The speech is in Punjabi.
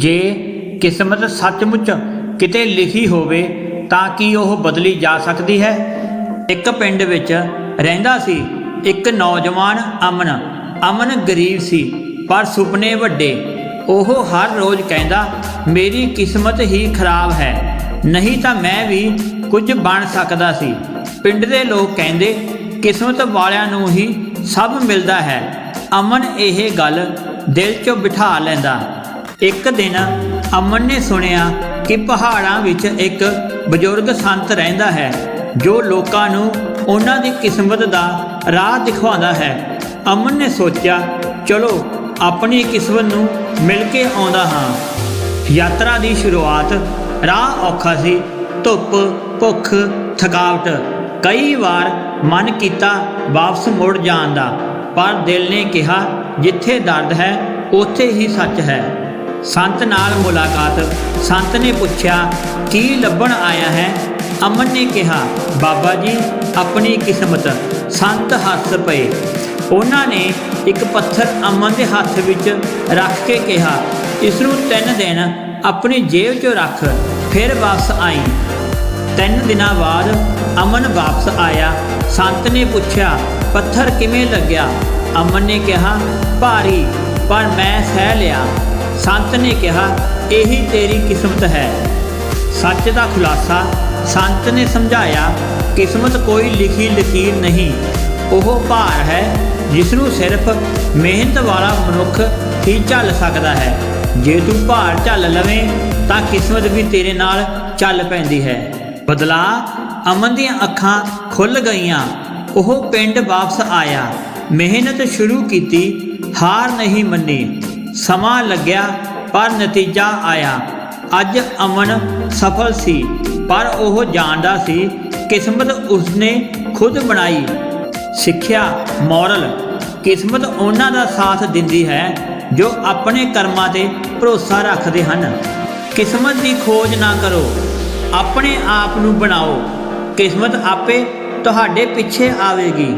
ਜੇ ਕਿਸਮਤ ਸੱਚਮੁੱਚ ਕਿਤੇ ਲਿਖੀ ਹੋਵੇ, ਤਾਂ ਕੀ ਉਹ ਬਦਲੀ ਜਾ ਸਕਦੀ ਹੈ? ਇੱਕ ਪਿੰਡ ਵਿੱਚ ਰਹਿੰਦਾ ਸੀ, ਇੱਕ ਨੌਜਵਾਨ ਅਮਨ। ਅਮਨ ਗਰੀਬ ਸੀ, ਪਰ ਸੁਪਨੇ ਵੱਡੇ। ਉਹ ਹਰ ਰੋਜ਼ ਕਹਿੰਦਾ, ਮੇਰੀ ਕਿਸਮਤ ਹੀ ਖਰਾਬ ਹੈ। ਨਹੀਂ ਤਾਂ ਮੈਂ ਵੀ ਕੁਝ ਬਣ ਸਕਦਾ ਸੀ। ਪਿੰਡ ਦੇ ਲੋਕ ਕਹਿੰਦੇ, ਕਿਸਮਤ ਵਾਲਿਆਂ ਨੂੰ ਹੀ ਸਭ ਮਿਲਦਾ ਹੈ। ਅਮਨ ਇਹ ਗੱਲ ਦਿਲ 'ਚੋਂ ਬਿਠਾ ਲੈਂਦਾ। ਇੱਕ ਦਿਨ ਅਮਨ ਨੇ ਸੁਣਿਆ ਕਿ ਪਹਾੜਾਂ ਵਿੱਚ ਇੱਕ ਬਜ਼ੁਰਗ ਸੰਤ ਰਹਿੰਦਾ ਹੈ, ਜੋ ਲੋਕਾਂ ਨੂੰ ਉਹਨਾਂ ਦੀ ਕਿਸਮਤ ਦਾ ਰਾਹ ਦਿਖਾਉਂਦਾ ਹੈ। ਅਮਨ ਨੇ ਸੋਚਿਆ, ਚਲੋ, ਆਪਣੀ ਕਿਸਮਤ ਨੂੰ ਮਿਲ ਕੇ ਆਉਂਦਾ ਹਾਂ। ਯਾਤਰਾ ਦੀ ਸ਼ੁਰੂਆਤ ਰਾਹ ਔਖਾ ਸੀ, ਧੁੱਪ, ਭੁੱਖ, ਥਕਾਵਟ, ਕਈ ਵਾਰ ਮਨ ਕੀਤਾ ਵਾਪਸ ਮੁੜ ਜਾਣ ਦਾ। ਪਰ ਦਿਲ ਨੇ ਕਿਹਾ, ਜਿੱਥੇ ਦਰਦ ਹੈ, ਉੱਥੇ ਹੀ ਸੱਚ ਹੈ। ਸੰਤ ਨਾਲ ਮੁਲਾਕਾਤ। ਸੰਤ ਨੇ ਪੁੱਛਿਆ, ਕੀ ਲੱਭਣ ਆਇਆ ਹੈ? ਅਮਨ ਨੇ ਕਿਹਾ, ਬਾਬਾ ਜੀ, ਆਪਣੀ ਕਿਸਮਤ, ਸੰਤ ਹੱਸ ਪਏ। ਉਹਨਾਂ ਨੇ ਇੱਕ ਪੱਥਰ ਅਮਨ ਦੇ ਹੱਥ ਵਿੱਚ ਰੱਖ ਕੇ ਕਿਹਾ ਇਸ ਨੂੰ ਤਿੰਨ ਦਿਨ ਆਪਣੀ ਜੇਬ 'ਚ ਰੱਖ, ਫਿਰ ਵਾਪਸ ਆਈ। ਤਿੰਨ ਦਿਨਾਂ ਬਾਅਦ ਅਮਨ ਵਾਪਸ ਆਇਆ। ਸੰਤ ਨੇ ਪੁੱਛਿਆ, ਪੱਥਰ ਕਿਵੇਂ ਲੱਗਿਆ? ਅਮਨ ਨੇ ਕਿਹਾ, ਭਾਰੀ, ਪਰ ਮੈਂ ਸਹਿ ਲਿਆ। ਸੰਤ ਨੇ ਕਿਹਾ, ਇਹੀ ਤੇਰੀ ਕਿਸਮਤ ਹੈ। ਸੱਚ ਦਾ ਖੁਲਾਸਾ ਸੰਤ ਨੇ ਸਮਝਾਇਆ, ਕਿਸਮਤ ਕੋਈ ਲਿਖੀ ਲਕੀਰ ਨਹੀਂ। ਉਹ ਭਾਰ ਹੈ ਜਿਸ ਨੂੰ ਸਿਰਫ ਮਿਹਨਤ ਵਾਲਾ ਮਨੁੱਖ ਹੀ ਝੱਲ ਸਕਦਾ ਹੈ। ਜੇ ਤੂੰ ਭਾਰ ਝੱਲ ਲਵੇਂ, ਤਾਂ ਕਿਸਮਤ ਵੀ ਤੇਰੇ ਨਾਲ ਚੱਲ ਪੈਂਦੀ ਹੈ। ਬਦਲਾ, ਅਮਨ ਦੀਆਂ ਅੱਖਾਂ ਖੁੱਲ ਗਈਆਂ। ਉਹ ਪਿੰਡ ਵਾਪਸ ਆਇਆ। ਮਿਹਨਤ ਸ਼ੁਰੂ ਕੀਤੀ, ਹਾਰ ਨਹੀਂ ਮੰਨੀ। ਸਮਾਂ ਲੱਗਿਆ, ਪਰ ਨਤੀਜਾ ਆਇਆ। ਅੱਜ ਅਮਨ ਸਫਲ ਸੀ, ਪਰ ਉਹ ਜਾਣਦਾ ਸੀ, ਕਿਸਮਤ ਉਸਨੇ ਖੁਦ ਬਣਾਈ। ਸਿੱਖਿਆ, ਮੋਰਲ, ਕਿਸਮਤ ਉਹਨਾਂ ਦਾ ਸਾਥ ਦਿੰਦੀ ਹੈ, ਜੋ ਆਪਣੇ ਕਰਮਾਂ ਤੇ ਭਰੋਸਾ ਰੱਖਦੇ ਹਨ। ਕਿਸਮਤ ਦੀ ਖੋਜ ਨਾ ਕਰੋ, ਆਪਣੇ ਆਪ ਨੂੰ ਬਣਾਓ। ਕਿਸਮਤ ਆਪੇ ਤੁਹਾਡੇ ਪਿੱਛੇ ਆਵੇਗੀ।